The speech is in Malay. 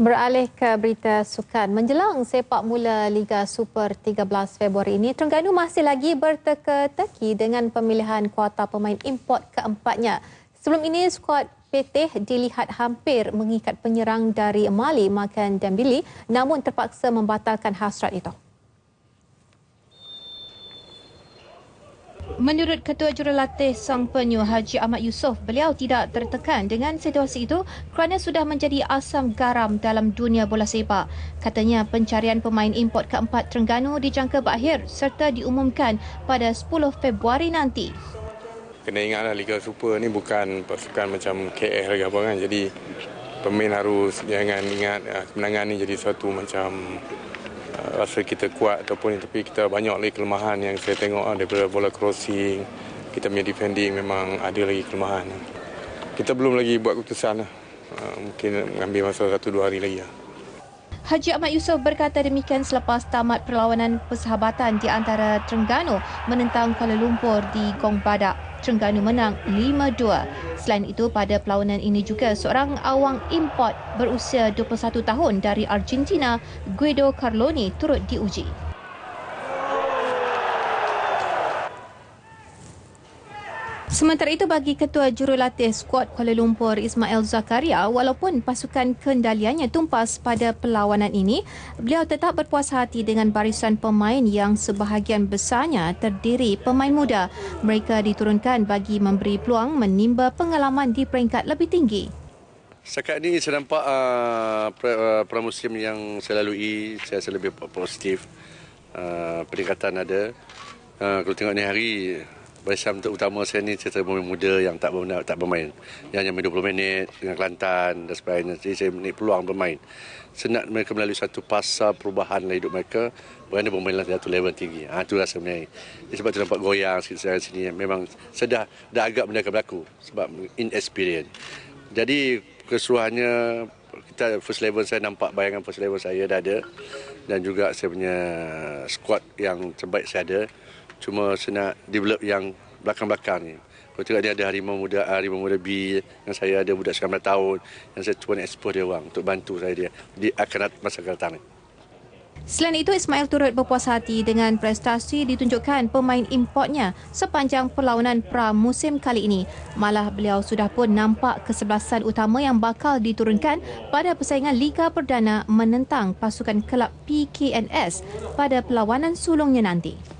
Beralih ke berita sukan. Menjelang sepak mula Liga Super 13 Februari ini, Terengganu masih lagi berteka-teki dengan pemilihan kuota pemain import keempatnya. Sebelum ini, skuad PT dilihat hampir mengikat penyerang dari Mali, Makan Dembili, namun terpaksa membatalkan hasrat itu. Menurut Ketua Jurulatih Sang Penyu Haji Ahmad Yusof, beliau tidak tertekan dengan situasi itu kerana sudah menjadi asam garam dalam dunia bola sepak. Katanya pencarian pemain import keempat Terengganu dijangka berakhir serta diumumkan pada 10 Februari nanti. Kena ingatlah Liga Super ni bukan pasukan macam KL ke apa kan. Jadi pemain harus jangan ingat ah, kemenangan ni jadi satu macam rasa kita kuat ataupun tapi kita banyak lagi kelemahan yang saya tengok ah, daripada bola crossing kita punya defending memang ada lagi kelemahan kita belum lagi buat keputusan lah. Ah, mungkin mengambil masa satu dua hari lagi lah. Haji Ahmad Yusof berkata demikian selepas tamat perlawanan persahabatan di antara Terengganu menentang Kuala Lumpur di Gong Badak. Terengganu menang 5-2. Selain itu, pada perlawanan ini juga seorang awang import berusia 21 tahun dari Argentina, Guido Carloni turut diuji. Sementara itu bagi Ketua Jurulatih Skuad Kuala Lumpur Ismail Zakaria, walaupun pasukan kendaliannya tumpas pada perlawanan ini, beliau tetap berpuas hati dengan barisan pemain yang sebahagian besarnya terdiri pemain muda. Mereka diturunkan bagi memberi peluang menimba pengalaman di peringkat lebih tinggi. Setakat ini saya nampak uh, pramusim yang saya lalui, saya rasa lebih positif. Uh, peningkatan ada. Uh, kalau tengok ni hari, Barisan untuk utama saya ni cerita pemain muda yang tak bermain, tak bermain. Yang hanya main 20 minit dengan Kelantan dan sebagainya. Jadi saya ni peluang bermain. Senang mereka melalui satu fasa perubahan dalam hidup mereka. Beranda bermain dalam satu level tinggi. Ha, itu rasa sebenarnya. Jadi sebab tu nampak goyang sikit sini. Memang saya dah, dah agak benda akan berlaku. Sebab inexperience. Jadi keseluruhannya kita first level saya nampak bayangan first level saya dah ada. Dan juga saya punya squad yang terbaik saya ada cuma saya nak develop yang belakang-belakang ni. Kalau tengok dia ada harimau muda, harimau muda B, yang saya ada budak 19 tahun, yang saya cuba nak expose dia orang untuk bantu saya dia. Di akan masa akan datang ni. Selain itu, Ismail turut berpuas hati dengan prestasi ditunjukkan pemain importnya sepanjang perlawanan pra-musim kali ini. Malah beliau sudah pun nampak kesebelasan utama yang bakal diturunkan pada persaingan Liga Perdana menentang pasukan kelab PKNS pada perlawanan sulungnya nanti.